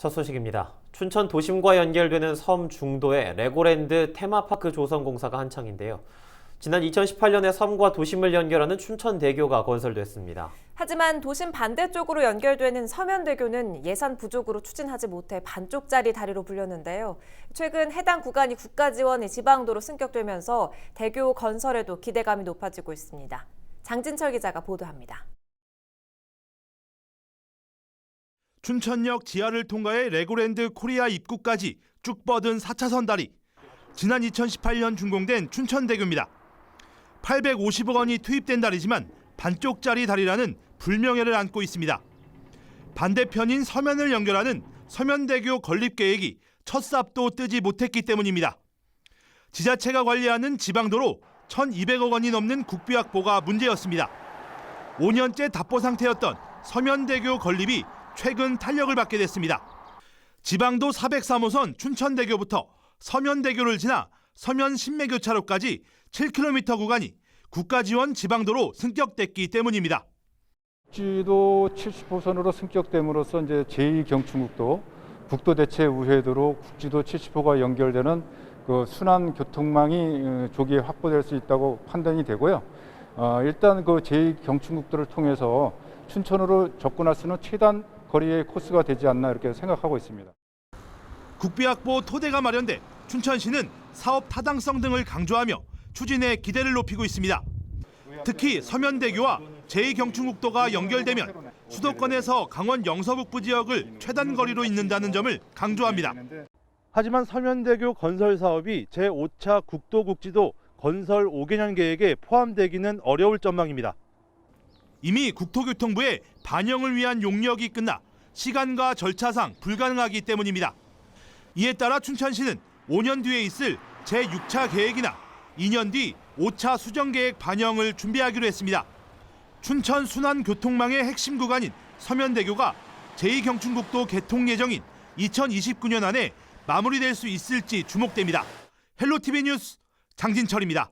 첫 소식입니다. 춘천 도심과 연결되는 섬 중도에 레고랜드 테마파크 조성 공사가 한창인데요. 지난 2018년에 섬과 도심을 연결하는 춘천대교가 건설됐습니다. 하지만 도심 반대쪽으로 연결되는 서면대교는 예산 부족으로 추진하지 못해 반쪽짜리 다리로 불렸는데요. 최근 해당 구간이 국가 지원이 지방도로 승격되면서 대교 건설에도 기대감이 높아지고 있습니다. 장진철 기자가 보도합니다. 춘천역 지하를 통과해 레고랜드 코리아 입구까지 쭉 뻗은 4차선 다리. 지난 2018년 준공된 춘천대교입니다. 850억 원이 투입된 다리지만 반쪽짜리 다리라는 불명예를 안고 있습니다. 반대편인 서면을 연결하는 서면대교 건립 계획이 첫 삽도 뜨지 못했기 때문입니다. 지자체가 관리하는 지방도로 1,200억 원이 넘는 국비 확보가 문제였습니다. 5년째 답보 상태였던 서면대교 건립이 최근 탄력을 받게 됐습니다. 지방도 403호선 춘천대교부터 서면대교를 지나 서면 신매교차로까지 7km 구간이 국가 지원 지방도로 승격됐기 때문입니다. 국지도 70호선으로 승격됨으로써 이제 제2경춘국도 국도 대체 우회도로 국지도 70호가 연결되는 그 순환 교통망이 어, 조기에 확보될 수 있다고 판단이 되고요. 어, 일단 그 제2경춘국도를 통해서 춘천으로 접근할 수 있는 최단 거리의 코스가 되지 않나 이렇게 생각하고 있습니다. 국비 확보 토대가 마련돼 춘천시는 사업 타당성 등을 강조하며 추진에 기대를 높이고 있습니다. 특히 서면대교와 제2경춘국도가 연결되면 수도권에서 강원 영서북부 지역을 최단 거리로 잇는다는 점을 강조합니다. 하지만 서면대교 건설 사업이 제5차 국도국지도 건설 5개년 계획에 포함되기는 어려울 전망입니다. 이미 국토교통부의 반영을 위한 용역이 끝나 시간과 절차상 불가능하기 때문입니다. 이에 따라 춘천시는 5년 뒤에 있을 제6차 계획이나 2년 뒤 5차 수정 계획 반영을 준비하기로 했습니다. 춘천 순환 교통망의 핵심 구간인 서면대교가 제2경춘국도 개통 예정인 2029년 안에 마무리될 수 있을지 주목됩니다. 헬로티비 뉴스 장진철입니다.